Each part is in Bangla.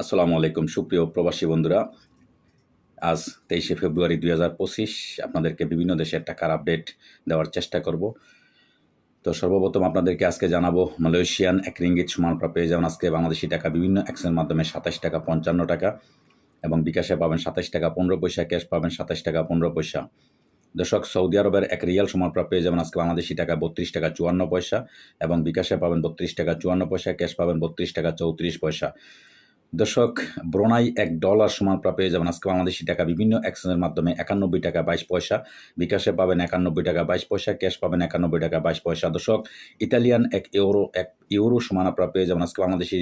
আসসালামু আলাইকুম, সুপ্রিয় প্রবাসী বন্ধুরা। আজ তেইশে ফেব্রুয়ারি দুই হাজার পঁচিশ, আপনাদেরকে বিভিন্ন দেশের টাকার আপডেট দেওয়ার চেষ্টা করব। তো সর্বপ্রথম আপনাদেরকে আজকে জানাব, মালয়েশিয়ান এক রিঙ্গিত সমান পেয়ে যেমন আজকে বাংলাদেশি টাকা বিভিন্ন অ্যাক্সের মাধ্যমে সাতাশ টাকা পঞ্চান্ন টাকা এবং বিকাশে পাবেন সাতাশ টাকা পনেরো পয়সা, ক্যাশ পাবেন সাতাশ টাকা পনেরো পয়সা। দর্শক, সৌদি আরবের এক রিয়াল সমান পেয়ে যেমন আজকে বাংলাদেশি টাকা বত্রিশ টাকা চুয়ান্ন পয়সা এবং বিকাশে পাবেন বত্রিশ টাকা চুয়ান্ন পয়সা, ক্যাশ পাবেন বত্রিশ টাকা চৌত্রিশ পয়সা। দর্শক, ব্রোনাই এক ডলার সমান পেয়ে যাবেন। আজকে বাংলাদেশি টাকা বিভিন্ন এক্সচেঞ্জের মাধ্যমে একানব্বই টাকা বাইশ পয়সা, বিকাশে পাবেন একানব্বই টাকা বাইশ পয়সা ক্যাশ পাবেন একানব্বই টাকা বাইশ পয়সা। দর্শক, ইতালিয়ান এক ইউরো এক ইউরো সমান পেয়ে যাবেন। আজকে বাংলাদেশি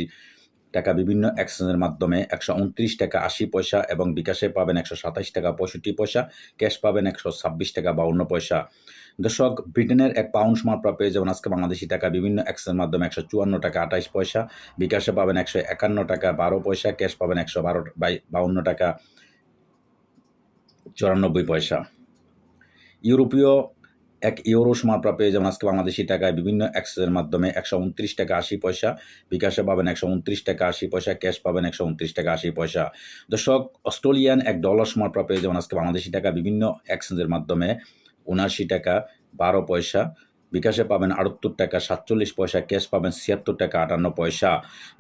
টাকা বিভিন্ন এক্সচেঞ্জের মাধ্যমে একশো উনত্রিশ টাকা আশি পয়সা এবং বিকাশে পাবেন একশো সাতাশ টাকা পঁয়ষট্টি পয়সা, ক্যাশ পাবেন একশো ছাব্বিশ টাকা বাউন্ন পয়সা। দর্শক, ব্রিটেনের এক পাউন্ড মাত্রা পেয়ে যেমন আজকে বাংলাদেশি টাকা বিভিন্ন এক্সচেঞ্জের মাধ্যমে একশো চুয়ান্ন টাকা আঠাইশ পয়সা, বিকাশে পাবেন একশো একান্ন টাকা বারো পয়সা, ক্যাশ পাবেন একশো বারো বাউন্ন টাকা চুরানব্বই পয়সা। ইউরোপীয় এক ইউরো মাত্রা পেয়ে যাবেন আজকে বাংলাদেশি টাকায় বিভিন্ন এক্সচেঞ্জের মাধ্যমে। একশো উনত্রিশ টাকা আশি পয়সা। বিকাশে পাবেন একশো উনত্রিশ টাকা আশি পয়সা। ক্যাশ পাবেন একশো উনত্রিশ টাকা আশি পয়সা। দর্শক, অস্ট্রেলিয়ান এক ডলার মাত্রা পেয়ে যাবেন আজকে বাংলাদেশি টাকা বিভিন্ন এক্সচেঞ্জের মাধ্যমে। উনআশি টাকা, বারো পয়সা। বিকাশে পাবেন আটাত্তর টাকা, সাতচল্লিশ পয়সা, ক্যাশ পাবেন ছিয়াত্তর টাকা, আটান্ন পয়সা।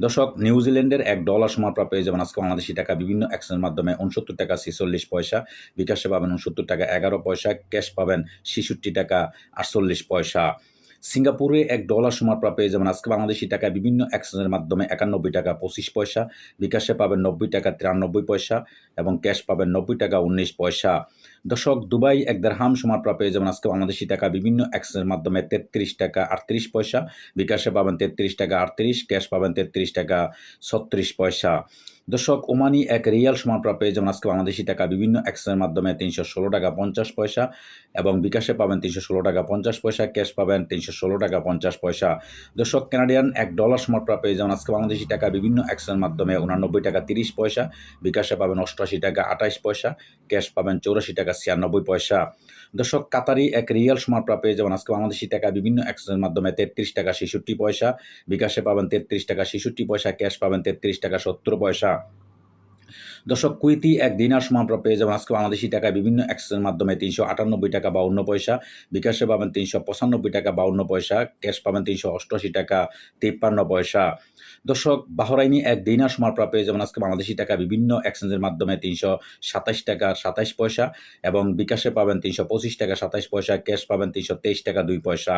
দর্শক নিউজিল্যান্ডের এক ডলার সমাপ্রা পেয়ে যাবেন আজকে বাংলাদেশি টাকা। বিভিন্ন অ্যাকশনের মাধ্যমে উনসত্তর টাকা, ছেচল্লিশ পয়সা। বিকাশে পাবেন উনসত্তর টাকা, এগারো পয়সা। ক্যাশ পাবেন ছেষট্টি টাকা, আটচল্লিশ পয়সা। সিঙ্গাপুরে এক ডলার সমাপ্রা পেয়ে যেমন আজকে বাংলাদেশি টাকা বিভিন্ন এক্সচেঞ্জের মাধ্যমে একানব্বই টাকা পঁচিশ পয়সা, বিকাশে পাবেন নব্বই টাকা তিরানব্বই পয়সা এবং ক্যাশ পাবেন নব্বই টাকা উনিশ পয়সা। দশক দুবাই এক দেড়হাম সমাপ্রা পেয়ে যেমন আজকে বাংলাদেশি টাকা বিভিন্ন এক্সচেঞ্জের মাধ্যমে তেত্রিশ টাকা আটত্রিশ পয়সা, বিকাশে পাবেন তেত্রিশ টাকা আটত্রিশ ক্যাশ পাবেন তেত্রিশ টাকা ছত্রিশ পয়সা। দর্শক, ওমানি এক রিয়াল সমাপ্রা পেয়ে যেমন আজকে বাংলাদেশি টাকা বিভিন্ন এক্সচেঞ্জের মাধ্যমে তিনশো ষোলো টাকা পঞ্চাশ পয়সা এবং বিকাশে পাবেন তিনশো ষোলো টাকা পঞ্চাশ পয়সা, ক্যাশ পাবেন তিনশো ষোলো টাকা পঞ্চাশ পয়সা। দর্শক কানাডিয়ান এক ডলার সমাপ্রা পেয়ে যেমন আজকে বাংলাদেশি টাকা বিভিন্ন এক্সচেঞ্জের মাধ্যমে উনানব্বই টাকা তিরিশ পয়সা, বিকাশে পাবেন অষ্টআশি টাকা আঠাইশ পয়সা, ক্যাশ পাবেন চৌরাশি টাকা ছিয়ানব্বই পয়সা। দর্শক কাতারি এক রিয়াল সমাপ্রা পেয়ে যেমন আজকে বাংলাদেশি টাকা বিভিন্ন এক্সচেঞ্জের মাধ্যমে তেত্রিশ টাকা ছেষট্টি পয়সা, বিকাশে পাবেন তেত্রিশ টাকা ছেষট্টি পয়সা, ক্যাশ পাবেন তেত্রিশ টাকা সত্তর পয়সা। দর্শক কুইতি এক দিনার সমান পেয়ে যাবেন। আজকে বাংলাদেশি টাকায় বিভিন্ন এক্সচেঞ্জের মাধ্যমে তিনশো আটানব্বই টাকা বাউন্ন পয়সা, বিকাশে পাবেন তিনশো পঁচানব্বই টাকা বাউন্ন পয়সা, ক্যাশ পাবেন তিনশো অষ্টআশি টাকা তিপ্পান্ন পয়সা। দর্শক, বাহরাইনি এক দিনার সমান পেয়ে যাবেন। আজকে বাংলাদেশি টাকা বিভিন্ন এক্সচেঞ্জের মাধ্যমে তিনশো সাতাশ টাকা সাতাশ পয়সা এবং বিকাশে পাবেন তিনশো পঁচিশ টাকা সাতাশ পয়সা, ক্যাশ পাবেন তিনশো তেইশ টাকা দুই পয়সা।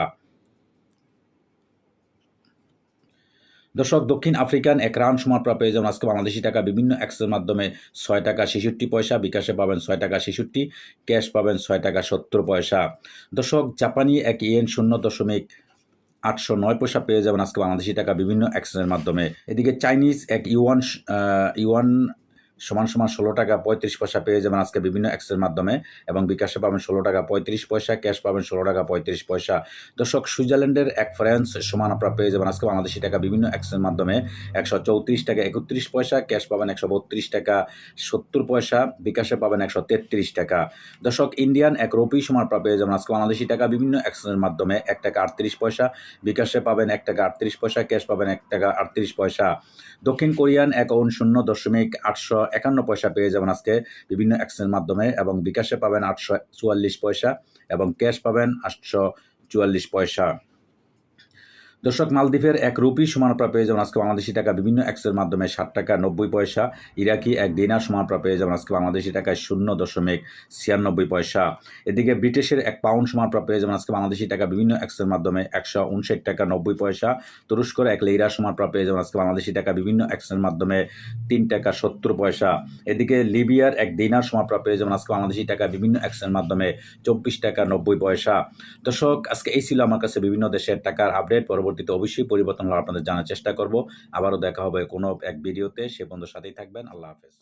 দর্শক, দক্ষিণ আফ্রিকান এক রান সমাপ্রা পেয়ে যাবেন আজকে বাংলাদেশি টাকা বিভিন্ন অ্যাক্সের মাধ্যমে ছয় টাকা ছেষট্টি পয়সা, বিকাশে পাবেন ছয় টাকা ছেষট্টি, ক্যাশ পাবেন ছয় টাকা সত্তর পয়সা। দর্শক, জাপানি এক ইয়েন শূন্য দশমিক আটশো নয় পয়সা পেয়ে যাবেন আজকে বাংলাদেশি টাকা বিভিন্ন অ্যাক্সেসের মাধ্যমে। এদিকে চাইনিজ এক ইউয়ান ইউয়ান সমান সমান ষোলো টাকা পঁয়ত্রিশ পয়সা পেয়ে যাবেন আজকে বিভিন্ন অ্যাক্সের মাধ্যমে এবং বিকাশে পাবেন ষোলো টাকা পঁয়ত্রিশ পয়সা, ক্যাশ পাবেন ষোলো টাকা পঁয়ত্রিশ পয়সা। দর্শক, সুইজারল্যান্ডের এক ফ্রান্স সমান আপনারা পেয়ে যাবেন আজকে বাংলাদেশি টাকা বিভিন্ন অ্যাক্সের মাধ্যমে। একশো চৌত্রিশ টাকা একত্রিশ পয়সা, ক্যাশ পাবেন একশো বত্রিশ টাকা সত্তর পয়সা, বিকাশে পাবেন একশো তেত্রিশ টাকা। দর্শক, ইন্ডিয়ান এক রুপি সমান আপনারা পেয়ে যাবেন আজকে বাংলাদেশি টাকা বিভিন্ন অ্যাক্সের মাধ্যমে। এক টাকা আটত্রিশ পয়সা, বিকাশে পাবেন এক টাকা আটত্রিশ পয়সা, ক্যাশ পাবেন এক টাকা আটত্রিশ পয়সা। দক্ষিণ কোরিয়ান এক শূন্য দশমিক আটশো একান্ন পয়সা পেয়ে যাবেন আজকে বিভিন্ন অ্যাক্সের মাধ্যমে এবং বিকাশে পাবেন আটশো চুয়াল্লিশ পয়সা এবং ক্যাশ পাবেন আটশো চুয়াল্লিশ পয়সা। দর্শক, মালদ্বীপের এক রুপি সমানপ্রা পেয়ে যাবেন আজকে বাংলাদেশি টাকা। বিভিন্ন অ্যাক্সের মাধ্যমে ষাট টাকা নব্বই পয়সা। ইরাকি এক দিনার সমানপ্রা পেয়ে যাবেন আজকে বাংলাদেশি টাকায় শূন্য দশমিক ছিয়ানব্বই পয়সা। এদিকে ব্রিটিশের এক পাউন্ড সমানপ্রা পেয়ে যাবেন আজকে বাংলাদেশি টাকা। বিভিন্ন অ্যাক্সের মাধ্যমে একশো উনষাট টাকা নব্বই পয়সা। তুরস্কর এক লেইরা সমানপ্রা পেয়ে যাবেন আজকে বাংলাদেশি টাকা। বিভিন্ন অ্যাক্সের মাধ্যমে তিন টাকা সত্তর পয়সা। এদিকে লিবিয়ার এক দিনার সমানপ্রা পেয়ে যাবেন আজকে বাংলাদেশি টাকা। বিভিন্ন অ্যাক্সের মাধ্যমে চব্বিশ টাকা নব্বই পয়সা। দর্শক, আজকে এই ছিল আমার কাছে বিভিন্ন দেশের টাকার আপডেট পরবর্তী পরবর্তীতে অবশ্যই পরিবর্তন আপনাদের জানার চেষ্টা করব। আবারও দেখা হবে কোনো এক ভিডিওতে। সে বন্ধুর সাথেই থাকবেন। আল্লাহ হাফেজ।